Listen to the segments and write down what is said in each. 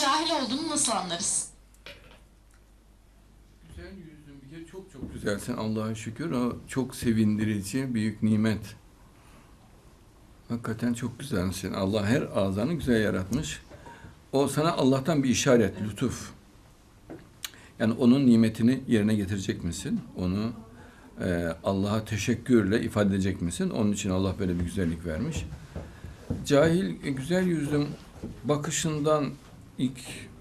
cahil olduğunu nasıl anlarız? Güzel yüzün bir kere çok çok güzelsin Allah'a şükür. O çok sevindirici, büyük nimet. Hakikaten çok güzelsin. Allah her ağzını güzel yaratmış. O sana Allah'tan bir işaret, lütuf. Yani onun nimetini yerine getirecek misin? Onu e, Allah'a teşekkürle ifade edecek misin? Onun için Allah böyle bir güzellik vermiş. Cahil, e, güzel yüzlüm bakışından ilk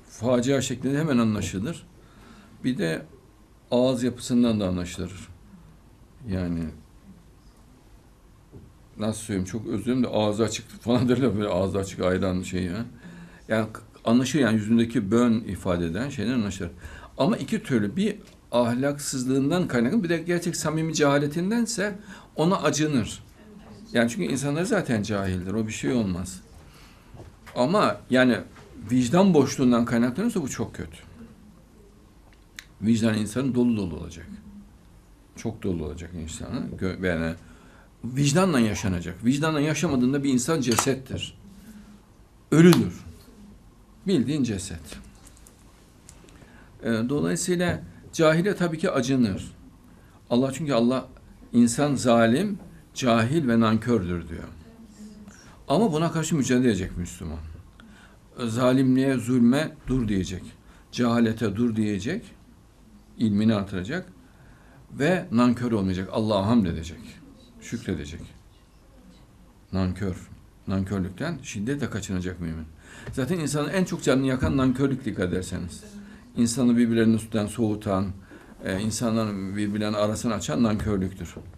facia şeklinde hemen anlaşılır. Bir de ağız yapısından da anlaşılır. Yani nasıl söyleyeyim çok özür de ağzı açık falan derler böyle ağzı açık ayran şey ya. Yani anlaşılır yani yüzündeki bön ifade eden şeyden anlaşılır. Ama iki türlü bir ahlaksızlığından kaynaklı bir de gerçek samimi cehaletindense ona acınır. Yani çünkü insanlar zaten cahildir. O bir şey olmaz. Ama yani vicdan boşluğundan kaynaklanıyorsa bu çok kötü. Vicdan insanın dolu dolu olacak. Çok dolu olacak insanı. Yani vicdanla yaşanacak. Vicdanla yaşamadığında bir insan cesettir. Ölüdür. Bildiğin ceset. Ee, Dolayısıyla cahile tabii ki acınır. Allah çünkü Allah insan zalim, cahil ve nankördür diyor. Ama buna karşı mücadele edecek Müslüman. Zalimliğe, zulme dur diyecek. Cehalete dur diyecek. ilmini artıracak. Ve nankör olmayacak. Allah'a hamd edecek. Şükredecek. Nankör. Nankörlükten şiddetle kaçınacak mümin. Zaten insanın en çok canını yakan nankörlük dikkat ederseniz. İnsanı birbirlerinin üstünden soğutan, e, insanların birbirlerinin arasını açan nankörlüktür.